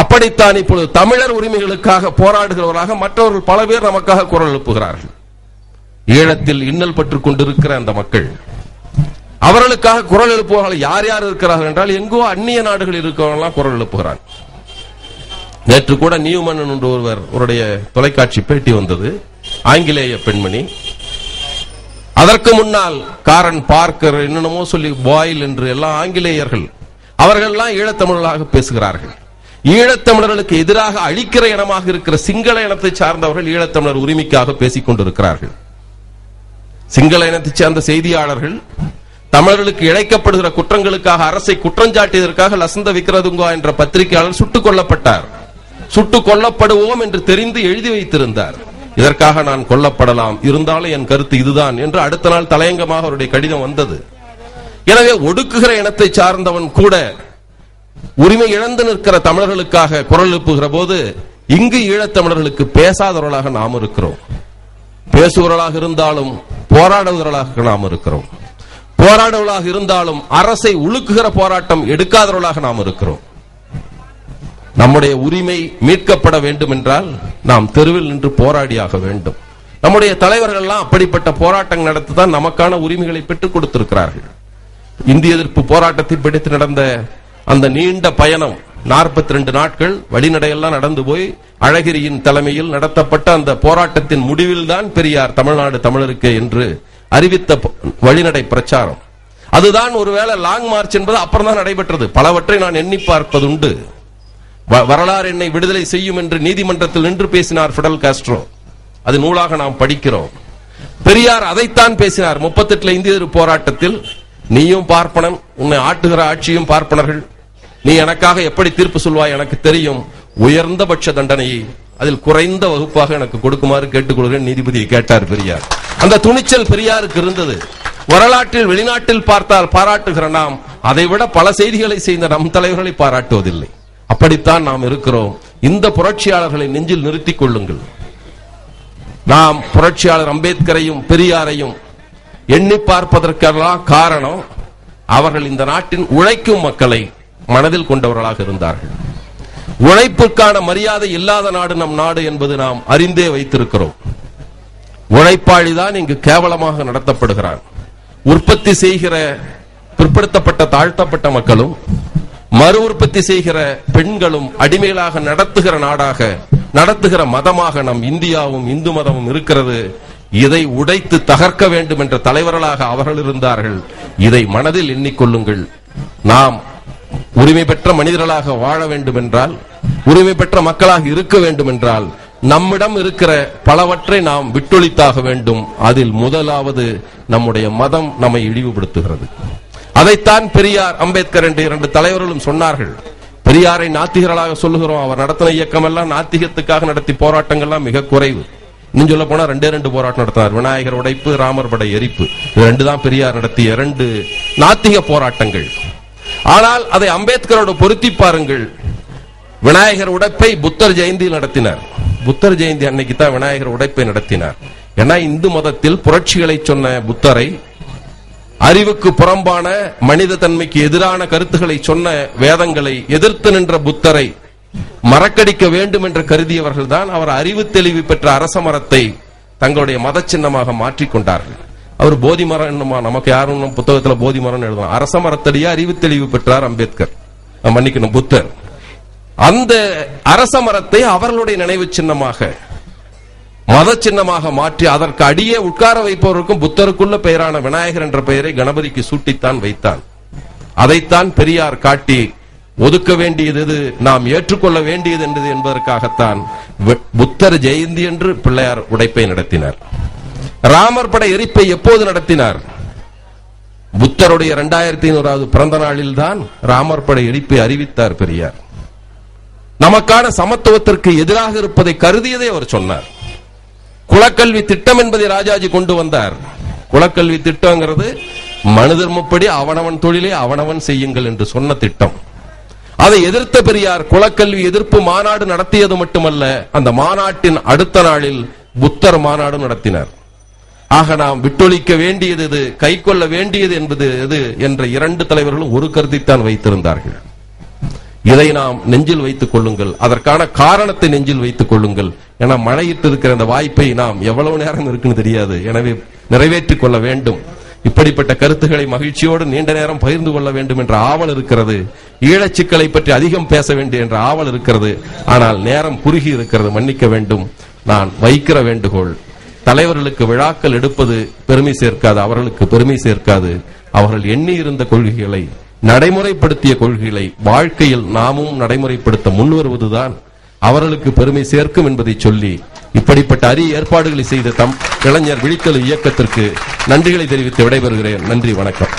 அப்படித்தான் இப்பொழுது தமிழர் உரிமைகளுக்காக போராடுகிறவராக மற்றவர்கள் பல பேர் நமக்காக குரல் எழுப்புகிறார்கள். ஈழத்தில் இன்னல் பற்றுக் கொண்டிருக்கிற அந்த மக்கள் அவர்களுக்காக குரல் எழுப்புவார்கள் யார் யார் இருக்கிறார்கள் என்றால் எங்கோ அந்நிய நாடுகள் இருக்கிறவங்களாம் குரல் எழுப்புகிறார். நேற்று கூட நியூமன் என்று ஒருவர் அவருடைய தொலைக்காட்சி பேட்டி வந்தது. ஆங்கிலேய பெண்மணி. அதற்கு முன்னால் காரன் பார்க்கர் என்னென்னமோ சொல்லி பாயில் என்று எல்லாம் ஆங்கிலேயர்கள் அவர்கள்லாம் ஈழத்தமிழர்களாக பேசுகிறார்கள். ஈழத்தமிழர்களுக்கு எதிராக அழிக்கிற இனமாக இருக்கிற சிங்கள இனத்தை சார்ந்தவர்கள் ஈழத்தமிழர் உரிமைக்காக பேசிக் கொண்டிருக்கிறார்கள். சிங்கள இனத்தை சார்ந்த செய்தியாளர்கள் தமிழர்களுக்கு இழைக்கப்படுகிற குற்றங்களுக்காக அரசை குற்றஞ்சாட்டியதற்காக லசந்த விக்ரதுங்கா என்ற பத்திரிகையாளர் சுட்டுக் கொல்லப்பட்டார். சுட்டுக் கொல்லப்படுவோம் என்று தெரிந்து எழுதி வைத்திருந்தார். இதற்காக நான் கொல்லப்படலாம். இருந்தாலும் என் கருத்து இதுதான் என்று அடுத்த நாள் தலையங்கமாக அவருடைய கடிதம் வந்தது. எனவே ஒடுக்குகிற இனத்தை சார்ந்தவன் கூட உரிமை இழந்து நிற்கிற தமிழர்களுக்காக குரல் எழுப்புகிற போது இங்கு ஈழத்தமிழர்களுக்கு பேசாதவர்களாக நாம் இருக்கிறோம். பேசுபவர்களாக இருந்தாலும் போராடுகிறவர்களாக நாம் இருக்கிறோம். போராடுவர்களாக இருந்தாலும் அரசை உழுக்குகிற போராட்டம் எடுக்காதவர்களாக நாம் இருக்கிறோம். நம்முடைய உரிமை மீட்கப்பட வேண்டும் என்றால் நாம் தெருவில் நின்று போராடியாக வேண்டும். நம்முடைய தலைவர்கள் எல்லாம் அப்படிப்பட்ட போராட்டம் நடத்திதான் நமக்கான உரிமைகளை பெற்றுக் கொடுத்திருக்கிறார்கள். இந்திய எதிர்ப்பு போராட்டத்தை பிடித்து நடந்த அந்த நீண்ட பயணம் 42 ரெண்டு நாட்கள் வழிநடையெல்லாம் நடந்து போய் அழகிரியின் தலைமையில் நடத்தப்பட்ட அந்த போராட்டத்தின் முடிவில்தான் பெரியார் தமிழ்நாடு தமிழருக்கு என்று அறிவித்த வழிநடை பிரச்சாரம். அதுதான் ஒருவேளை லாங் மார்ச் என்பது அப்புறம் தான் நடைபெற்றது. பலவற்றை நான் எண்ணி பார்ப்பதுண்டு. வ- வரலாறு என்னை விடுதலை செய்யும் என்று நீதிமன்றத்தில் நின்று பேசினார் ஃபிடல் காஸ்ட்ரோ. அது நூலாக நாம் படிக்கிறோம். பெரியார் அதைத்தான் பேசினார். முப்பத்தெட்டுல இந்திய போராட்டத்தில் நீயும் பார்ப்பனன் உன்னை ஆட்டுகிற ஆட்சியும் பார்ப்பனர்கள். நீ எனக்காக எப்படி தீர்ப்பு சொல்வாய் எனக்கு தெரியும். உயர்ந்தபட்ச தண்டனையை அதில் குறைந்த வகுப்பாக எனக்கு கொடுக்குமாறு கேட்டுக்கொள்கிறேன். நீதிபதியை கேட்டார் பெரியார். அந்த துணிச்சல் பெரியாருக்கு இருந்தது. வரலாற்றில் வெளிநாட்டில் பார்த்தால் பாராட்டுகிற நாம் அதைவிட பல செய்திகளை செய்த நம் தலைவர்களை பாராட்டுவதில்லை. அப்படித்தான் நாம் இருக்கிறோம். இந்த புரட்சியாளர்களை நெஞ்சில் நிறுத்திக் கொள்ளுங்கள். நாம் புரட்சியாளர் அம்பேத்கரையும் பெரியாரையும் எண்ணி பார்ப்பதற்கெல்லாம் காரணம் அவர்கள் இந்த நாட்டின் உழைக்கும் மக்களை மனதில் கொண்டவர்களாக இருந்தார்கள். உழைப்புக்கான மரியாதை இல்லாத நாடு நம் நாடு என்பது நாம் அறிந்தே வைத்திருக்கிறோம். உழைப்பாளிதான் இங்கு கேவலமாக நடத்தப்படுகிறான். உற்பத்தி செய்கிற பிற்படுத்தப்பட்ட தாழ்த்தப்பட்ட மக்களும் மறு உற்பத்தி செய்கிற பெண்களும் அடிமைகளாக நடத்துகிற நாடாக நடத்துகிற மதமாக நம் இந்தியாவும் இந்து மதமும் இருக்கிறது. இதை உடைத்து தகர்க்க வேண்டும் என்ற தலைவர்களாக அவர்கள் இருந்தார்கள். இதை மனதில் எண்ணிக்கொள்ளுங்கள் நாம் உரிமை பெற்ற மனிதர்களாக வாழ வேண்டும் என்றால் உரிமை பெற்ற மக்களாக இருக்க வேண்டும் என்றால் நம்மிடம் இருக்கிற பலவற்றை நாம் விட்டொழித்தாக வேண்டும். அதில் முதலாவது நம்முடைய மதம் நம்மை இழிவுபடுத்துகிறது. அதைத்தான் பெரியார் அம்பேத்கர் என்று இரண்டு தலைவர்களும் சொன்னார்கள். பெரியாரை நாத்திகர்களாக சொல்லுகிறோம். அவர் நடத்தின இயக்கம் எல்லாம் நாத்திகத்துக்காக நடத்தி போராட்டங்கள்லாம் மிக குறைவு. இன்னும் சொல்ல போனா ரெண்டே ரெண்டு போராட்டம் நடத்தினார். விநாயகர் உடைப்பு ராமர் படை எரிப்பு. இது ரெண்டு தான் பெரியார் நடத்திய இரண்டு நாத்திக போராட்டங்கள். ஆனால் அதை அம்பேத்கரோடு பொருத்தி பாருங்கள். விநாயகர் உடைப்பை புத்தர் ஜெயந்தியில் நடத்தினார். புத்தர் ஜெயந்தி அன்னைக்கு தான் விநாயகர் உடைப்பை நடத்தினார். ஏன்னா இந்து மதத்தில் புரட்சிகளை சொன்ன புத்தரை அறிவுக்கு புறம்பான மனித தன்மைக்கு எதிரான கருத்துக்களை சொன்ன வேதங்களை எதிர்த்து நின்ற புத்தரை மறக்கடிக்க வேண்டும் என்று கருதியவர்கள் தான் அவர் அறிவு தெளிவு பெற்ற அரச மரத்தை தங்களுடைய மத சின்னமாக மாற்றிக் கொண்டார்கள். அவர் போதி மரம் என்னமா? நமக்கு யாரும் புத்தகத்துல போதி மரம் எழுதலாம் அரச மரத்தடியே அறிவு தெளிவு பெற்றார் அம்பேத்கர். மன்னிக்கணும் புத்தர். அந்த அரச மரத்தை அவர்களுடைய நினைவு சின்னமாக மத சின்னமாக மாற்றி அதற்கு அடியே உட்கார வைப்பவருக்கும் புத்தருக்குள்ள பெயரான விநாயகர் என்ற பெயரை கணபதிக்கு சூட்டித்தான் வைத்தான். அதைத்தான் பெரியார் காட்டி ஒதுக்க வேண்டியது நாம் ஏற்றுக்கொள்ள வேண்டியது என்பது என்பதற்காகத்தான் புத்தர் ஜெயந்தி என்று பிள்ளையார் உடைப்பை நடத்தினார். ராமர் பட எரிப்பை எப்போது நடத்தினார்? புத்தருடைய இரண்டாயிரத்தி ஐநூறாவது பிறந்த நாளில் தான் ராமர் பட எரிப்பை அறிவித்தார் பெரியார். நமக்கான சமத்துவத்திற்கு எதிராக இருப்பதை கருதியதே அவர் சொன்னார். குலக்கல்வி திட்டம் என்பதை ராஜாஜி கொண்டு வந்தார். குலக்கல்வி திட்டம்ங்கிறது மனு தர்மப்படி அவனவன் தொழிலை அவனவன் செய்யுங்கள் என்று சொன்ன திட்டம். அதை எதிர்த்த பெரியார் குலக்கல்வி எதிர்ப்பு மாநாடு நடத்தியது மட்டுமல்ல அந்த மாநாட்டின் அடுத்த நாளில் புத்தர் மாநாடு நடத்தினார். ஆக நாம் விட்டொழிக்க வேண்டியது எது கை கொள்ள வேண்டியது என்பது எது என்ற இரண்டு தலைவர்களும் ஒரு கருத்தைத்தான் வைத்திருந்தார்கள். இதை நாம் நெஞ்சில் வைத்துக் கொள்ளுங்கள். அதற்கான காரணத்தை நெஞ்சில் வைத்துக் கொள்ளுங்கள். ஏன்னா மழையிட்டு இருக்கிற அந்த வாய்ப்பை நாம் எவ்வளவு நேரம் இருக்குன்னு தெரியாது. எனவே நிறைவேற்றிக் கொள்ள வேண்டும். இப்படிப்பட்ட கருத்துக்களை மகிழ்ச்சியோடு நீண்ட நேரம் பகிர்ந்து கொள்ள வேண்டும் என்ற ஆவல் இருக்கிறது. ஈழச்சிக்கலை பற்றி அதிகம் பேச வேண்டும் என்ற ஆவல் இருக்கிறது. ஆனால் நேரம் குறுகி இருக்கிறது. மன்னிக்க வேண்டும். நான் வைக்கிற வேண்டுகோள் தலைவர்களுக்கு விழாக்கள் எடுப்பது பெருமை சேர்க்காது அவர்களுக்கு பெருமை சேர்க்காது. அவர்கள் எண்ணி இருந்த கொள்கைகளை நடைமுறைப்படுத்திய கொள்கைகளை வாழ்க்கையில் நாமும் நடைமுறைப்படுத்த முன்வருவதுதான் அவர்களுக்கு பெருமை சேர்க்கும் என்பதை சொல்லி இப்படிப்பட்ட அரிய ஏற்பாடுகளை செய்த தம் இளைஞர் விழித்தல் இயக்கத்திற்கு நன்றிகளை தெரிவித்து விடைபெறுகிறேன். நன்றி வணக்கம்.